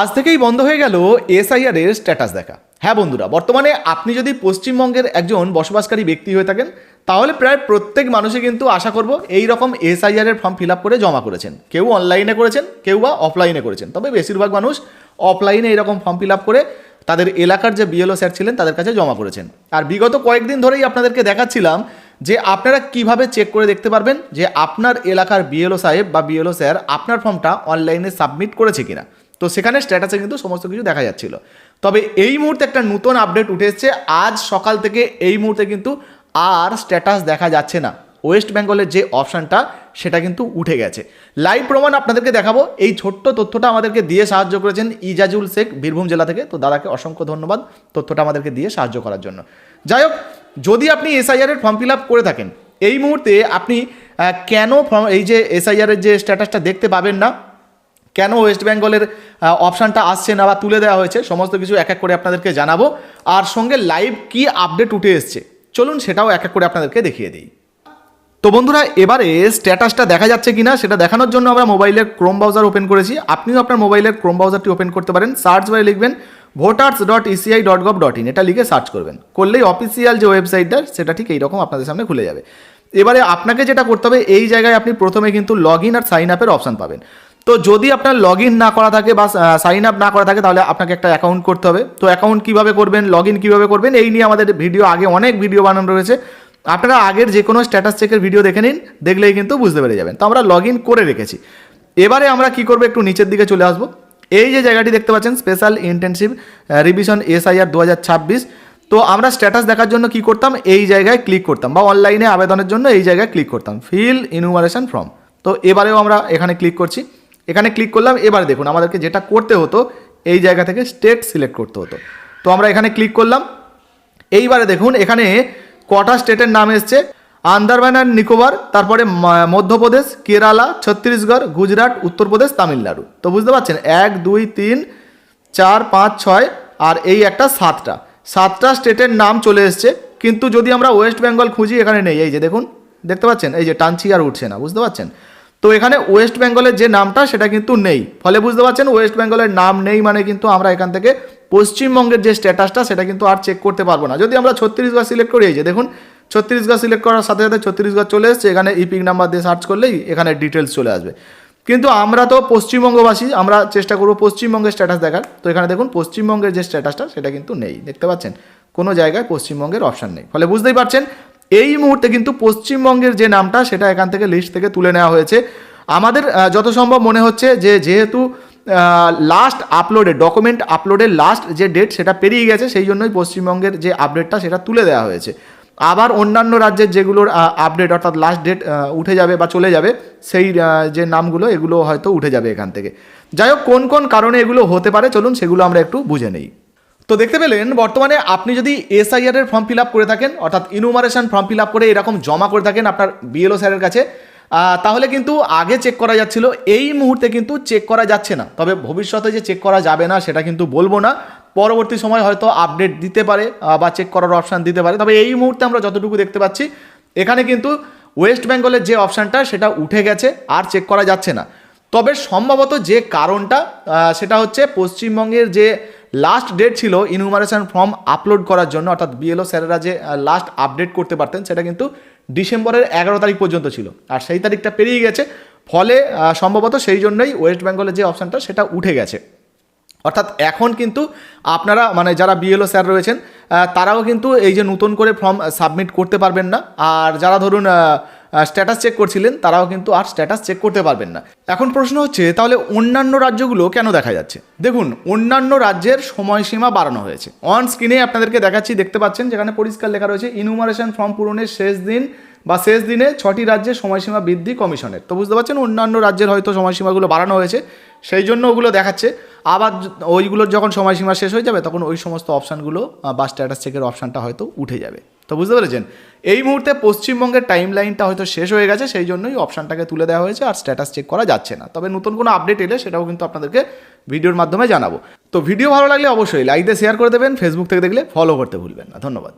আজ থেকেই বন্ধ হয়ে গেল এসআইআর এর স্ট্যাটাস দেখা। হ্যাঁ বন্ধুরা, বর্তমানে আপনি যদি পশ্চিমবঙ্গের একজন বসবাসকারী ব্যক্তি হয়ে থাকেন, তাহলে প্রায় প্রত্যেক মানুষই কিন্তু আশা করব এই রকম এসআইআর এর ফর্ম ফিল আপ করে জমা করেছেন। কেউ অনলাইনে করেছেন, কেউ বা অফলাইনে করেছেন। তবে বেশিরভাগ মানুষ অফলাইনে এরকম ফর্ম ফিল আপ করে তাদের এলাকার যে বিএলও স্যার ছিলেন, তাদের কাছে জমা করেছেন। আর বিগত কয়েকদিন ধরেই আপনাদেরকে দেখাচ্ছিলাম যে আপনারা কীভাবে চেক করে দেখতে পারবেন যে আপনার এলাকার বিএলও সাহেব বা বিএলও স্যার আপনার ফর্মটা অনলাইনে সাবমিট করেছে কিনা। তো সেখানে স্ট্যাটাসে কিন্তু সমস্ত কিছু দেখা যাচ্ছিল। তবে এই মুহূর্তে একটা নতুন আপডেট উঠে এসছে। আজ সকাল থেকে এই মুহূর্তে কিন্তু আর স্ট্যাটাস দেখা যাচ্ছে না। ওয়েস্ট বেঙ্গলের যে অপশানটা সেটা কিন্তু উঠে গেছে। লাইভ প্রমাণ আপনাদেরকে দেখাবো। এই ছোট্ট তথ্যটা আমাদেরকে দিয়ে সাহায্য করেছেন ইজাজুল শেখ, বীরভূম জেলা থেকে। তো দাদাকে অসংখ্য ধন্যবাদ তথ্যটা আমাদেরকে দিয়ে সাহায্য করার জন্য। যাই হোক, যদি আপনি এসআইআরের ফর্ম ফিল আপ করে থাকেন, এই মুহূর্তে আপনি কেন ফর্ম এই যে এসআইআর এর যে স্ট্যাটাসটা দেখতে পাবেন না কেন ওয়েস্ট বেঙ্গলের অপশানটা আসছে না বা তুলে দেওয়া হয়েছে, সমস্ত কিছু এক এক করে আপনাদেরকে জানাব। আর সঙ্গে লাইভ কি আপডেট উঠে এসছে, চলুন সেটাও এক এক করে আপনাদেরকে দেখিয়ে দিই। তো বন্ধুরা, এবারে স্ট্যাটাসটা দেখা যাচ্ছে কিনা, সেটা দেখানোর জন্য আমরা মোবাইলের ক্রোম ব্রাউজার ওপেন করেছি। আপনিও আপনার মোবাইলের ক্রোম ব্রাউজারটি ওপেন করতে পারেন। সার্চ বারে লিখবেন voters dot ECI dot gov dot in এটা লিখে সার্চ করবেন। করলেই অফিসিয়াল যে ওয়েবসাইটটা সেটা ঠিক এইরকম আপনাদের সামনে খুলে যাবে। এবারে আপনাকে যেটা করতে হবে, এই জায়গায় আপনি প্রথমে কিন্তু লগ ইন আর সাইন আপের অপশান পাবেন। তো যদি আপনার লগ না করা থাকে বা সাইন আপ না করা থাকে, তাহলে আপনাকে একটা অ্যাকাউন্ট করতে হবে। তো অ্যাকাউন্ট কীভাবে করবেন লগ ইন কীভাবে করবেন, এই নিয়ে আমাদের ভিডিও আগে অনেক ভিডিও বানানো রয়েছে। আপনারা আগের যে কোনো স্ট্যাটাস চেকের ভিডিও দেখে নিন, দেখলেই কিন্তু বুঝতে পেরে যাবেন। তো আমরা লগ করে রেখেছি। এবারে আমরা কি করব, একটু নিচের দিকে চলে আসব। এই যে জায়গাটি দেখতে পাচ্ছেন স্পেশাল ইন্টেনসিভ রিভিশন এসআইআর দু হাজার ছাব্বিশ। তো আমরা স্ট্যাটাস দেখার জন্য কি করতাম, এই জায়গায় ক্লিক করতাম বা অনলাইনে আবেদনের জন্য এই জায়গায় ক্লিক করতাম। ফিল ইনুমারেশন ফর্ম তো এবারেও আমরা এখানে ক্লিক করছি। এখানে ক্লিক করলাম, এবারে দেখুন আমাদেরকে যেটা করতে হতো, এই জায়গা থেকে স্টেট সিলেক্ট করতে হতো। তো আমরা এখানে ক্লিক করলাম, এইবারে দেখুন এখানে কটা স্টেটের নাম এসছে, আন্দারমান অ্যান্ড নিকোবর, তারপরে মধ্যপ্রদেশ, কেরালা, ছত্তিশগড়, গুজরাট, উত্তরপ্রদেশ, তামিলনাড়ু। তো বুঝতে পারছেন, এক, দুই, তিন, চার, পাঁচ, ছয়, আর এই একটা সাতটা। সাতটা স্টেটের নাম চলে এসছে, কিন্তু যদি আমরা ওয়েস্ট বেঙ্গল খুঁজি, এখানে নেই। এই যে দেখুন, দেখতে পাচ্ছেন? এই যে টানছি আর উঠছে না, বুঝতে পারছেন? তো এখানে ওয়েস্ট বেঙ্গলের যে নামটা সেটা কিন্তু নেই। ফলে বুঝতে পারছেন ওয়েস্ট বেঙ্গলের নাম নেই মানে কিন্তু আমরা এখান থেকে পশ্চিমবঙ্গের যে স্ট্যাটাসটা সেটা কিন্তু আর চেক করতে পারব না। যদি আমরা ছত্তিশগড় সিলেক্ট করি, এই যে দেখুন ছত্তিশগড় সিলেক্ট করার সাথে সাথে ছত্তিশগড় চলে এসছে, এখানে ইপিক নাম্বার দিয়ে সার্চ করলেই এখানে ডিটেলস চলে আসবে। কিন্তু আমরা তো পশ্চিমবঙ্গবাসী, আমরা চেষ্টা করব পশ্চিমবঙ্গের স্ট্যাটাস দেখার। তো এখানে দেখুন, পশ্চিমবঙ্গের যে স্ট্যাটাসটা সেটা কিন্তু নেই। দেখতে পাচ্ছেন, কোনো জায়গায় পশ্চিমবঙ্গের অপশান নেই। ফলে বুঝতেই পারছেন এই মুহূর্তে কিন্তু পশ্চিমবঙ্গের যে নামটা, সেটা এখান থেকে লিস্ট থেকে তুলে নেওয়া হয়েছে। আমাদের যত সম্ভব মনে হচ্ছে যে, যেহেতু লাস্ট আপলোডের ডকুমেন্ট আপলোডের লাস্ট যে ডেট সেটা পেরিয়ে গেছে, সেই জন্যই পশ্চিমবঙ্গের যে আপডেটটা সেটা তুলে দেওয়া হয়েছে। আবার অন্যান্য রাজ্যের যেগুলোর আপডেট অর্থাৎ লাস্ট ডেট উঠে যাবে বা চলে যাবে, সেই যে নামগুলো, এগুলো হয়তো উঠে যাবে এখান থেকে। যাই হোক, কোন কোন কারণে এগুলো হতে পারে, চলুন সেগুলো আমরা একটু বুঝে নেই। তো দেখতে পেলেন, বর্তমানে আপনি যদি এসআইআর এর ফর্ম ফিল আপ করে থাকেন, অর্থাৎ ইনুমারেশন ফর্ম ফিল আপ করে এরকম জমা করে থাকেন আপনার বিএলও স্যারের কাছে তাহলে কিন্তু আগে চেক করা যাচ্ছিল। এই মুহূর্তে কিন্তু চেক করা যাচ্ছে না। তবে ভবিষ্যতে যে চেক করা যাবে না, সেটা কিন্তু বলব না। পরবর্তী সময় হয়তো আপডেট দিতে পারে বা চেক করার অপশান দিতে পারে। তবে এই মুহূর্তে আমরা যতটুকু দেখতে পাচ্ছি, এখানে কিন্তু ওয়েস্ট বেঙ্গলের যে অপশানটা সেটা উঠে গেছে, আর চেক করা যাচ্ছে না। তবে সম্ভবত যে কারণটা সেটা হচ্ছে পশ্চিমবঙ্গের যে লাস্ট ডেট ছিল ইনহুমারেশন ফর্ম আপলোড করার জন্য, অর্থাৎ বিএলও স্যারেরা যে লাস্ট আপডেট করতে পারতেন, সেটা কিন্তু ডিসেম্বরের এগারো তারিখ পর্যন্ত ছিল। আর সেই তারিখটা পেরিয়ে গেছে, ফলে সম্ভবত সেই জন্যই ওয়েস্ট বেঙ্গলের যে অপশানটা সেটা উঠে গেছে। অর্থাৎ এখন কিন্তু আপনারা মানে যারা বিএলও স্যার রয়েছেন তারাও কিন্তু এই যে নতুন করে ফর্ম সাবমিট করতে পারবেন না। আর যারা ধরুন স্ট্যাটাস চেক করছিলেন, তারাও কিন্তু আর স্ট্যাটাস চেক করতে পারবেন না। এখন প্রশ্ন হচ্ছে, তাহলে অন্যান্য রাজ্যগুলো কেন দেখা যাচ্ছে? দেখুন, অন্যান্য রাজ্যের সময়সীমা বাড়ানো হয়েছে। অন স্ক্রিনে আপনাদেরকে দেখাচ্ছি, দেখতে পাচ্ছেন, যেখানে পরিষ্কার লেখা রয়েছে ইনুমারেশন ফর্ম পূরণের শেষ দিন বা শেষ দিনে ছটি রাজ্যের সময়সীমা বৃদ্ধি কমিশনের। তো বুঝতে পারছেন, অন্যান্য রাজ্যের হয়তো সময়সীমাগুলো বাড়ানো হয়েছে, সেই জন্য ওগুলো দেখাচ্ছে। আবার ওইগুলোর যখন সময়সীমা শেষ হয়ে যাবে, তখন ওই সমস্ত অপশানগুলো বা স্ট্যাটাস চেকের অপশানটা হয়তো উঠে যাবে। তো বুঝতে পেরেছেন? এই মুহূর্তে পশ্চিমবঙ্গের টাইম লাইনটা হয়তো শেষ হয়ে গেছে, সেই জন্যই অপশানটাকে তুলে দেওয়া হয়েছে আর স্ট্যাটাস চেক করা যাচ্ছে না। তবে নতুন কোনো আপডেট এলে সেটাও কিন্তু আপনাদেরকে ভিডিওর মাধ্যমে জানাব। তো ভিডিও ভালো লাগলে অবশ্যই লাইক দিয়ে শেয়ার করে দেবেন ফেসবুক থেকে দেখলে ফলো করতে ভুলবেন না। ধন্যবাদ।